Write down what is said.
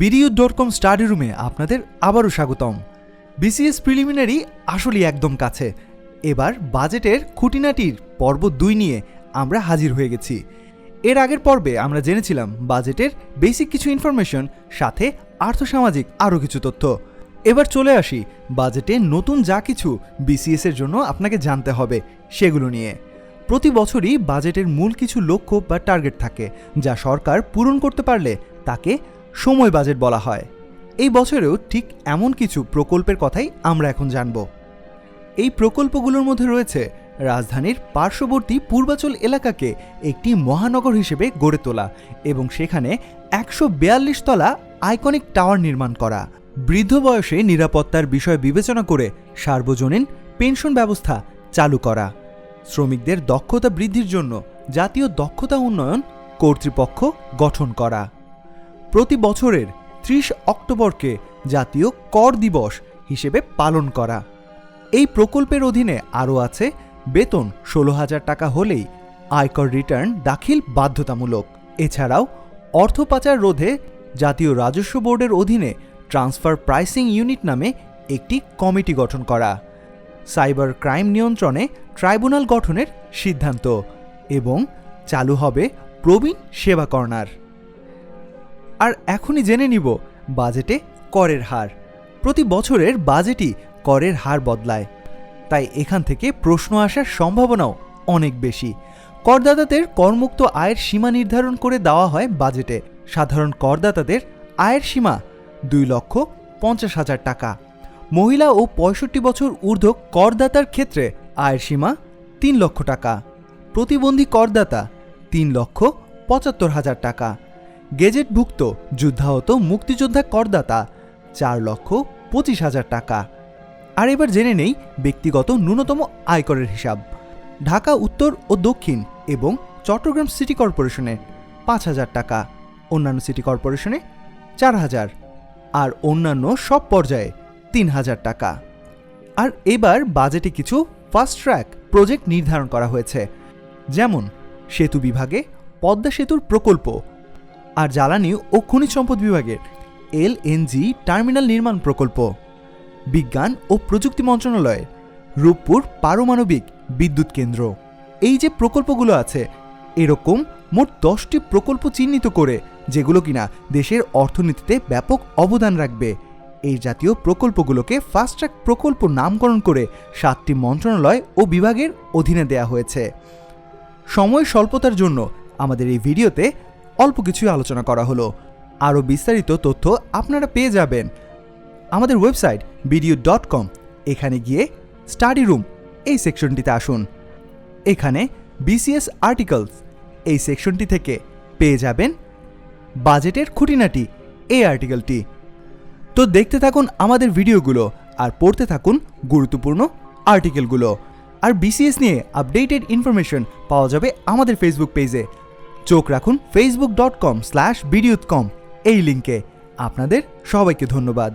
বিডিউ dot com study রুমে আপনাদের আবারও স্বাগতম। বিসিএস প্রিলিমিনারি আসলেই একদম কাছে। এবার বাজেটের খুঁটিনাটির পর্ব দুই নিয়ে আমরা হাজির হয়ে গেছি। এর আগের পর্বে আমরা জেনেছিলাম বাজেটের বেসিক কিছু ইনফরমেশন, সাথে আর্থসামাজিক আরও কিছু তথ্য। এবার চলে আসি বাজেটে নতুন যা কিছু বিসিএস এর জন্য আপনাকে জানতে হবে সেগুলো নিয়ে। প্রতি বছরই বাজেটের মূল কিছু লক্ষ্য বা টার্গেট থাকে, যা সরকার পূরণ করতে পারলে তাকে সময় বাজেট বলা হয়। এই বছরেও ঠিক এমন কিছু প্রকল্পের কথাই আমরা এখন জানব। এই প্রকল্পগুলোর মধ্যে রয়েছে রাজধানীর পার্শ্ববর্তী পূর্বাচল এলাকাকে একটি মহানগর হিসেবে গড়ে তোলা এবং সেখানে একশো বিয়াল্লিশ তলা আইকনিক টাওয়ার নির্মাণ করা। বৃদ্ধ বয়সে নিরাপত্তার বিষয় বিবেচনা করে সার্বজনীন পেনশন ব্যবস্থা চালু করা। শ্রমিকদের দক্ষতা বৃদ্ধির জন্য জাতীয় দক্ষতা উন্নয়ন কর্তৃপক্ষ গঠন করা। প্রতি বছরের ত্রিশ অক্টোবরকে জাতীয় কর দিবস হিসেবে পালন করা। এই প্রকল্পের অধীনে আরও আছে বেতন ষোলো হাজার টাকা হলেই আয়কর রিটার্ন দাখিল বাধ্যতামূলক। এছাড়াও অর্থ পাচার রোধে জাতীয় রাজস্ব বোর্ডের অধীনে ট্রান্সফার প্রাইসিং ইউনিট নামে একটি কমিটি গঠন করা। সাইবার ক্রাইম নিয়ন্ত্রণে ট্রাইব্যুনাল গঠনের সিদ্ধান্ত এবং চালু হবে প্রবীণ সেবা কর্নার। আর এখনই জেনে নিব, বাজেটে করের হার। প্রতি বছরের বাজেটই করের হার বদলায়। তাই এখান থেকে প্রশ্ন আসার সম্ভাবনাও অনেক বেশি। করদাতাদের করমুক্ত আয়ের সীমা নির্ধারণ করে দেওয়া হয় বাজেটে। সাধারণ করদাতাদের আয়ের সীমা দুই লক্ষ পঞ্চাশ হাজার টাকা। মহিলা ও পঁয়ষট্টি বছর ঊর্ধ্ব করদাতার ক্ষেত্রে আয়ের সীমা তিন লক্ষ টাকা। প্রতিবন্ধী করদাতা তিন লক্ষ পঁচাত্তর হাজার টাকা। গেজেটভুক্ত যুদ্ধাহত মুক্তিযোদ্ধা করদাতা চার লক্ষ পঁচিশ হাজার টাকা। আর এবার জেনে নেই ব্যক্তিগত ন্যূনতম আয়করের হিসাব। ঢাকা, উত্তর ও দক্ষিণ এবং চট্টগ্রাম সিটি কর্পোরেশনে পাঁচ হাজার টাকা, অন্যান্য সিটি কর্পোরেশনে চার হাজার, আর অন্যান্য সব পর্যায়ে তিন হাজার টাকা। আর এবার বাজেটে কিছু ফাস্ট ট্র্যাক প্রজেক্ট নির্ধারণ করা হয়েছে। যেমন, সেতু বিভাগে পদ্মা সেতুর প্রকল্প আর জ্বালানি ও খনিজ সম্পদ বিভাগের এলএনজি টার্মিনাল নির্মাণ প্রকল্প, বিজ্ঞান ও প্রযুক্তি মন্ত্রণালয়, রূপপুর পারমাণবিক বিদ্যুৎ কেন্দ্র। এই যে প্রকল্পগুলো আছে, এরকম মোট দশটি প্রকল্প চিহ্নিত করে যেগুলো কিনা দেশের অর্থনীতিতে ব্যাপক অবদান রাখবে। এই জাতীয় প্রকল্পগুলোকে ফাস্ট ট্র্যাক প্রকল্প নামকরণ করে সাতটি মন্ত্রণালয় ও বিভাগের অধীনে দেয়া হয়েছে। সময় স্বল্পতার জন্য আমাদের এই ভিডিওতে অল্প কিছুই আলোচনা করা হলো। আরও বিস্তারিত তথ্য আপনারা পেয়ে যাবেন। আমাদের ওয়েবসাইট বিডিও ডট কম এখানে গিয়ে স্টাডি রুম এই সেকশনটিতে আসুন। এখানে বিসিএস আর্টিকেলস এই সেকশনটি থেকে পেয়ে যাবেন বাজেটের খুঁটিনাটি, এই আর্টিকেলটি তো দেখতে থাকুন আমাদের ভিডিওগুলো আর পড়তে থাকুন গুরুত্বপূর্ণ আর্টিকেলগুলো আর বিসিএস নিয়ে আপডেটেড ইনফরমেশন পাওয়া যাবে আমাদের ফেসবুক পেজে চোখ রাখুন ফেসবুক ডট কম স্ল্যাশ বিডিউৎ কম এই লিঙ্কে আপনাদের সবাইকে ধন্যবাদ।